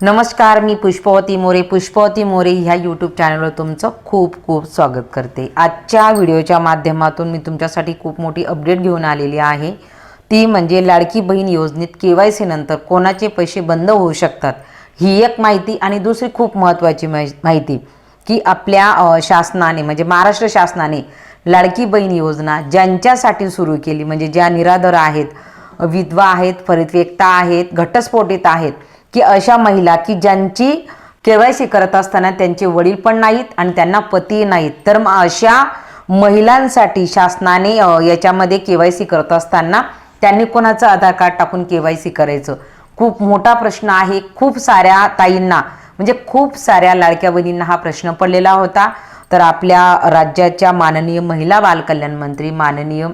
नमस्कार मी पुष्पवती मोरे. पुष्पवती मोरे ह्या यूट्यूब चॅनलवर तुमचं खूप खूप स्वागत करते. आजच्या व्हिडिओच्या माध्यमातून मी तुमच्यासाठी खूप मोठी अपडेट घेऊन आलेली आहे. ती म्हणजे लाडकी बहीण योजनेत के वाय सी नंतर कोणाचे पैसे बंद होऊ शकतात ही एक माहिती आणि दुसरी खूप महत्त्वाची माहि- माहिती की आपल्या शासनाने म्हणजे महाराष्ट्र शासनाने लाडकी बहीण योजना ज्यांच्यासाठी सुरू केली म्हणजे ज्या निराधार आहेत विधवा आहेत परित्यक्ता आहेत घटस्फोटित आहेत की अशा महिला की ज्यांची के वाय सी करत असताना त्यांचे वडील पण नाहीत आणि त्यांना पती नाहीत. तर मग अशा महिलांसाठी शासनाने याच्यामध्ये के वाय सी करत असताना त्यांनी कोणाचं आधार कार्ड टाकून के वाय सी करायचं? खूप मोठा प्रश्न आहे. खूप साऱ्या ताईंना म्हणजे खूप साऱ्या लाडक्या बहिणींना हा प्रश्न पडलेला होता. तर आपल्या राज्याच्या माननीय महिला बालकल्याण मंत्री माननीय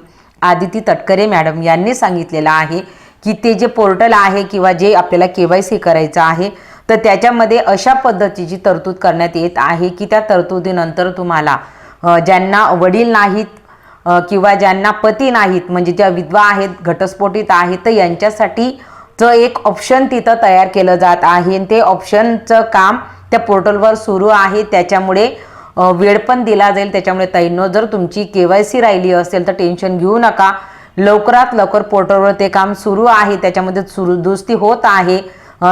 आदिती तटकरे मॅडम यांनी सांगितलेलं आहे की ते जे पोर्टल आहे किंवा जे आपल्याला के वाय सी करायचं आहे तर त्याच्यामध्ये अशा पद्धतीची तरतूद करण्यात येत आहे की त्या तरतुदीनंतर तुम्हाला ज्यांना वडील नाहीत किंवा ज्यांना पती नाहीत म्हणजे ज्या विधवा आहेत घटस्फोटित आहेत तर यांच्यासाठीचं एक ऑप्शन तिथं तयार केलं जात आहे. आणि ते ऑप्शनचं काम त्या पोर्टलवर सुरू आहे. त्याच्यामुळे वेळ पण दिला जाईल. त्याच्यामुळे ताईंनो जर तुमची के वाय सी राहिली असेल तर टेन्शन घेऊ नका. लवकरात लवकर पोर्टलवर ते काम सुरू आहे. त्याच्यामध्ये सुरू दुरुस्ती होत आहे.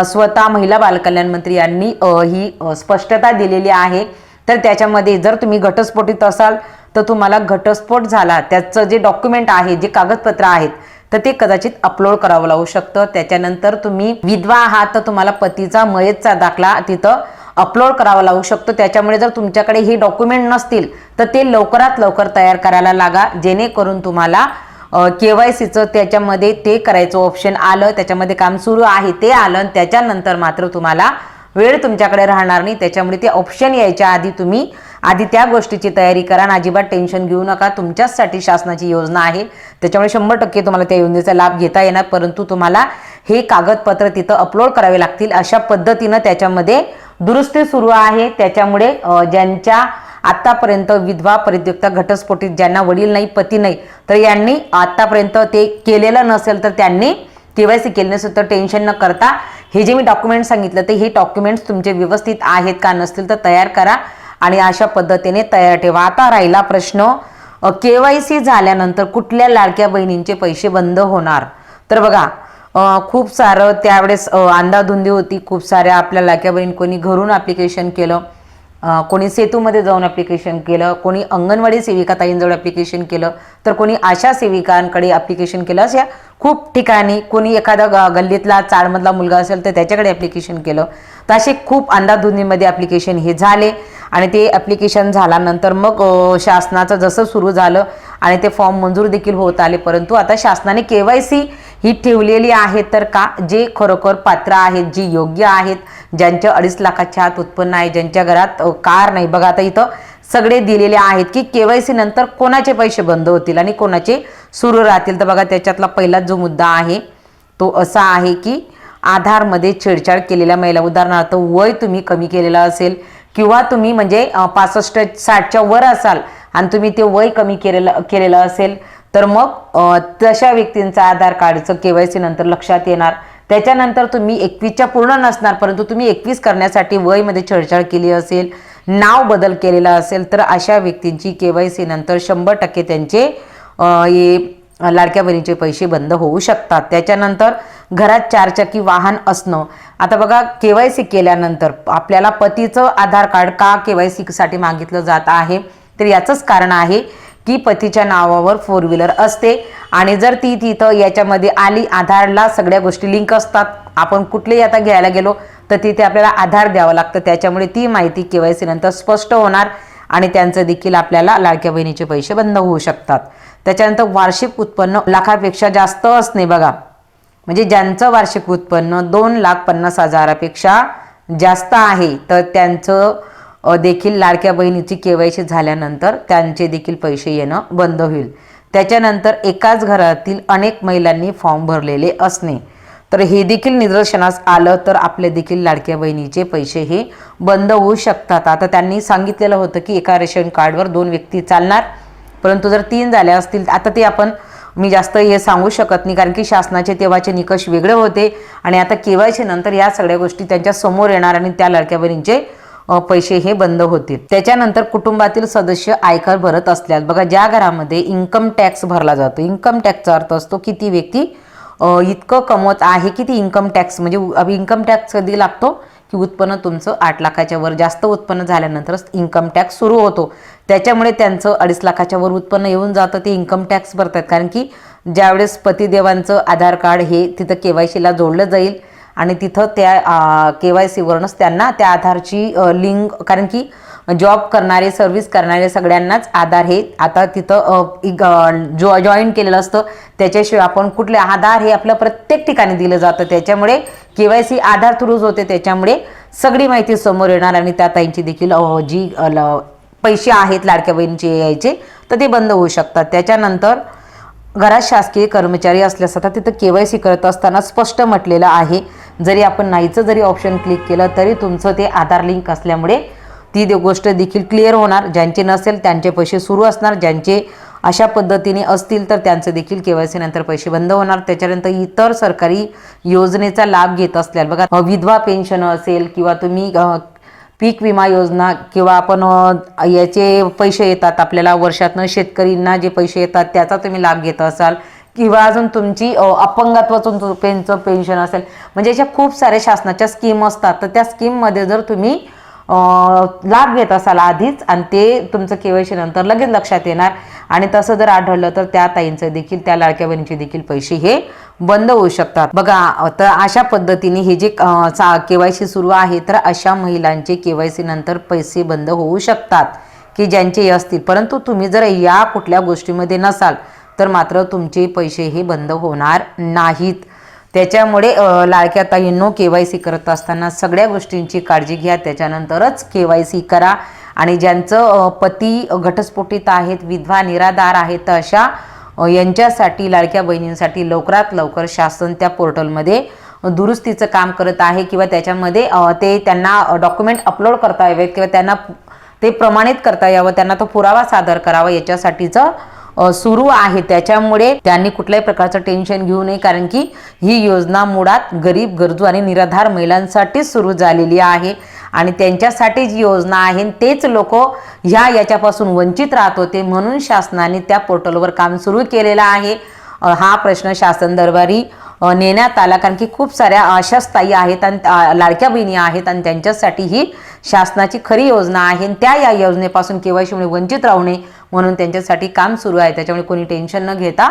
स्वतः महिला बालकल्याण मंत्री यांनी ही स्पष्टता दिलेली आहे. तर त्याच्यामध्ये जर तुम्ही घटस्फोटीत असाल तर तुम्हाला घटस्फोट झाला. त्याचं जे डॉक्युमेंट आहे जे कागदपत्र आहेत तर ते कदाचित अपलोड करावं लागू शकतं. त्याच्यानंतर तुम्ही विधवा आहात तर तुम्हाला पतीचा मयतचा दाखला तिथं अपलोड करावा लागू शकतो. त्याच्यामुळे जर तुमच्याकडे हे डॉक्युमेंट नसतील तर ते लवकरात लवकर तयार करायला लागा. जेणेकरून तुम्हाला के वाय सीचं त्याच्यामध्ये ते करायचं ऑप्शन आलं त्याच्यामध्ये काम सुरू आहे ते आलं आणि त्याच्यानंतर मात्र तुम्हाला वेळ तुमच्याकडे राहणार नाही. त्याच्यामुळे ते ऑप्शन यायच्या आधी तुम्ही आधी त्या गोष्टीची तयारी करा आणि अजिबात टेन्शन घेऊ नका. तुमच्याचसाठी शासनाची योजना आहे. त्याच्यामुळे शंभर टक्के तुम्हाला त्या योजनेचा लाभ घेता येणार परंतु तुम्हाला हे कागदपत्र तिथं अपलोड करावे लागतील. अशा पद्धतीनं त्याच्यामध्ये दुरुस्ती सुरू आहे. त्याच्यामुळे ज्यांच्या आतापर्यंत विधवा परित्यक्ता घटस्फोटीत ज्यांना वडील नाही पती नाही तर यांनी आतापर्यंत ते केलेलं नसेल तर त्यांनी केवायसी केली नसेल तर टेन्शन न करता हे जे मी डॉक्युमेंट सांगितलं ते हे डॉक्युमेंट्स तुमचे व्यवस्थित आहेत का नसतील तर तयार करा आणि अशा पद्धतीने तयार ठेवा. आता राहिला प्रश्न के वाय सी झाल्यानंतर कुठल्या लाडक्या बहिणींचे पैसे बंद होणार? तर बघा खूप सारं त्यावेळेस अंधाधुंदी होती खूप साऱ्या आपल्या लाडक्या बहीण कोणी घरून ॲप्लिकेशन केलं. कोणी सेतूमध्ये जाऊन ॲप्लिकेशन केलं कोणी अंगणवाडी सेविका ताईंजवळ ॲप्लिकेशन केलं तर कोणी आशा सेविकांकडे ॲप्लिकेशन केलं अशा खूप ठिकाणी. कोणी एखादा ग- गल्लीतला चाळमधला मुलगा असेल तर त्याच्याकडे ॲप्लिकेशन केलं. तर असे खूप अंधाधुंदीमध्ये ॲप्लिकेशन हे झाले आणि ते ॲप्लिकेशन झाल्यानंतर मग शासनाचं जसं सुरू झालं आणि ते फॉर्म मंजूर देखील होत आले परंतु आता शासनाने के वाय सी ही ठेवलेली आहे तर का? जे खरोखर पात्र आहेत जी योग्य आहेत ज्यांच्या अडीच लाखाच्या आत उत्पन्न आहे ज्यांच्या घरात कार नाही. बघा आता इथं सगळे दिलेले आहेत की के वाय सी नंतर कोणाचे पैसे बंद होतील आणि कोणाचे सुरू राहतील? तर बघा त्याच्यातला पहिला जो मुद्दा आहे तो असा आहे की आधारमध्ये छेडछाड केलेल्या महिला उदाहरणार्थ वय तुम्ही कमी केलेलं असेल किंवा तुम्ही म्हणजे पासष्ट साठच्या वर असाल आणि तुम्ही ते वय कमी केलेलं केलेलं असेल तर मग तशा व्यक्तींचा आधार कार्डचं के वाय सी नंतर लक्षात येणार. त्याच्यानंतर तुम्ही एकवीसच्या पूर्ण नसणार परंतु तुम्ही एकवीस करण्यासाठी वयमध्ये छळछाळ केली असेल नाव बदल केलेला असेल तर अशा व्यक्तींची के वाय सी नंतर शंभर टक्के त्यांचे हे लाडक्या बहिणीचे पैसे बंद होऊ शकतात. त्याच्यानंतर घरात चारचाकी वाहन असणं. आता बघा के वाय सी केल्यानंतर आपल्याला पतीचं आधार कार्ड का के वाय सीसाठी मागितलं जात आहे? तर याचंच कारण आहे की पतीच्या नावावर फोर व्हीलर असते. आणि जर ती तिथं याच्यामध्ये आली आधारला सगळ्या गोष्टी लिंक असतात. आपण कुठलेही आता घ्यायला गेलो तर तिथे आपल्याला आधार द्यावं लागतं. त्याच्यामुळे ती माहिती के वाय सी नंतर स्पष्ट होणार आणि त्यांचं देखील आपल्याला लाडक्या बहिणीचे पैसे बंद होऊ शकतात. त्याच्यानंतर वार्षिक उत्पन्न लाखापेक्षा जास्त असणे बघा. म्हणजे ज्यांचं वार्षिक उत्पन्न दोन लाख पन्नास हजारापेक्षा जास्त आहे तर त्यांचं देखील लाडक्या बहिणीची केवायसी झाल्यानंतर त्यांचे देखील पैसे येणं बंद होईल. त्याच्यानंतर एकाच घरातील अनेक महिलांनी फॉर्म भरलेले असणे. तर हे देखील निदर्शनास आलं तर आपले देखील लाडक्या बहिणीचे पैसे हे बंद होऊ शकतात. आता त्यांनी सांगितलेलं होतं की एका रेशन कार्डवर दोन व्यक्ती चालणार परंतु जर तीन झाल्या असतील आता ते आपण मी जास्त हे सांगू शकत नाही कारण की शासनाचे तेव्हाचे निकष वेगळे होते आणि आता केवायचे नंतर या सगळ्या गोष्टी त्यांच्यासमोर येणार आणि त्या लाडक्या बहिणींचे पैसे हे बंद होतील. त्याच्यानंतर कुटुंबातील सदस्य आयकर भरत असल्यास बघा ज्या घरामध्ये इन्कम टॅक्स भरला जातो इन्कम टॅक्सचा अर्थ असतो की ती व्यक्ती इतकं कमवत आहे की ती इन्कम टॅक्स म्हणजे इन्कम टॅक्स कधी लागतो? की उत्पन्न तुमचं आठ लाखाच्या वर जास्त उत्पन्न झाल्यानंतरच इन्कम टॅक्स सुरू होतो. त्याच्यामुळे त्यांचं अडीच लाखाच्या वर उत्पन्न येऊन जातं ते इन्कम टॅक्स भरतात. कारण की ज्यावेळेस पतिदेवांचं आधार कार्ड हे तिथं के वाय सीला जोडलं जाईल आणि तिथं त्या के वाय सीवरूनच त्यांना त्या आधारची लिंक कारण की जॉब करणारे सर्व्हिस करणारे सगळ्यांनाच आधार हे आता तिथं जॉ जॉईन केलेलं असतं त्याच्याशिवाय आपण कुठले आधार हे आपलं प्रत्येक ठिकाणी दिलं जातं. त्याच्यामुळे के वाय सी आधार थ्रूच होते त्याच्यामुळे सगळी माहिती समोर येणार आणि त्या ताईंची देखील जी ल- पैसे आहेत लाडक्या बहिणीचे यायचे तर ते बंद होऊ शकतात. त्याच्यानंतर घरात शासकीय कर्मचारी असल्यास आता तिथं के वाय सी करत असताना स्पष्ट म्हटलेलं आहे. जरी आपण नाहीचं जरी ऑप्शन क्लिक केलं तरी तुमचं ते आधार लिंक असल्यामुळे ती दे- गोष्ट देखील क्लिअर होणार. ज्यांचे नसेल त्यांचे पैसे सुरू असणार. ज्यांचे अशा पद्धतीने असतील तर त्यांचं देखील के वाय सी नंतर पैसे बंद होणार. त्याच्यानंतर इतर सरकारी योजनेचा लाभ घेत असल्यास बघा विधवा पेन्शन असेल किंवा तुम्ही पीक विमा योजना किंवा आपण याचे पैसे येतात आपल्याला वर्षातनं शेतकरींना जे पैसे येतात त्याचा तुम्ही लाभ घेत असाल किंवा अजून तुमची अ, पेनचं पेन्शन असेल म्हणजे अशा खूप साऱ्या शासनाच्या स्कीम असतात. तर त्या स्कीममध्ये जर तुम्ही लाभ घेत असाल आधीच आणि ते तुमचं केवायसी नंतर लगेच लक्षात येणार. आणि तसं जर आढळलं तर त्या ताईंचं देखील त्या लाडक्या बहिणीचे देखील पैसे हे बंद होऊ शकतात. बघा तर अशा पद्धतीने हे जे केवायसी सुरू आहे तर अशा महिलांचे केवायसी नंतर पैसे बंद होऊ शकतात की ज्यांचे असतील. परंतु तुम्ही जर या कुठल्या गोष्टीमध्ये नसाल तर मात्र तुमचे पैसे हे बंद होणार नाहीत. त्याच्यामुळे लाडक्या ताईंनो के वाय सी करत असताना सगळ्या गोष्टींची काळजी घ्या. त्याच्यानंतरच के वाय सी करा. आणि ज्यांचं पती घटस्फोटित आहेत विधवा निराधार आहेत तर अशा यांच्यासाठी लाडक्या बहिणींसाठी लवकरात लवकर शासन त्या पोर्टलमध्ये दुरुस्तीचं काम करत आहे किंवा त्याच्यामध्ये ते त्यांना डॉक्युमेंट अपलोड करता यावेत किंवा त्यांना ते प्रमाणित करता यावं त्यांना तो पुरावा सादर करावा याच्यासाठीचं सुरू आहे. त्याच्यामुळे त्यांनी कुठल्याही प्रकारचं टेन्शन घेऊ नये कारण की ही योजना मुळात गरीब गरजू आणि निराधार महिलांसाठीच सुरू झालेली आहे. आणि त्यांच्यासाठी जी योजना आहे तेच लोक ह्या याच्यापासून वंचित राहत होते. म्हणून शासनाने त्या पोर्टलवर काम सुरू केलेलं आहे. हा प्रश्न शासन दरबारी नेण्यात आला. कारण की खूप साऱ्या अशा स्थायी आहेत आणि लाडक्या बहिणी आहेत आणि त्यांच्यासाठी ही शासनाची खरी योजना आहे. आणि त्या या योजनेपासून केवायसीमुळे वंचित राहू नये म्हणून त्यांच्यासाठी काम सुरू आहे. त्याच्यामुळे कोणी टेन्शन न घेता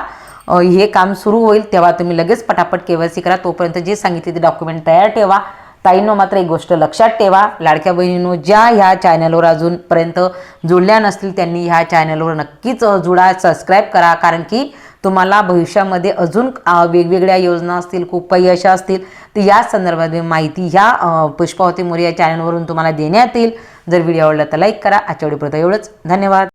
हे काम सुरू होईल. तेव्हा तुम्ही लगेच पटापट केवायसी करा. तोपर्यंत जे सांगितले ते डॉक्युमेंट तयार ठेवा. ताईंनो मात्र एक गोष्ट लक्षात ठेवा लाडक्या बहिणींनो ज्या ह्या चॅनलवर अजूनपर्यंत जुळल्या नसतील त्यांनी ह्या चॅनलवर नक्कीच जुळा सबस्क्राईब करा. कारण की तुम्हाला भविष्यामध्ये अजून वेगवेगळ्या योजना असतील खूप काही अशा असतील तर या संदर्भात माहिती ह्या पुष्पावती मोरे या चॅनलवरून तुम्हाला देण्यात येईल. जर व्हिडिओ आवडला तर लाईक करा. आजच्या व्हिडिओपर्यंत एवढंच. धन्यवाद.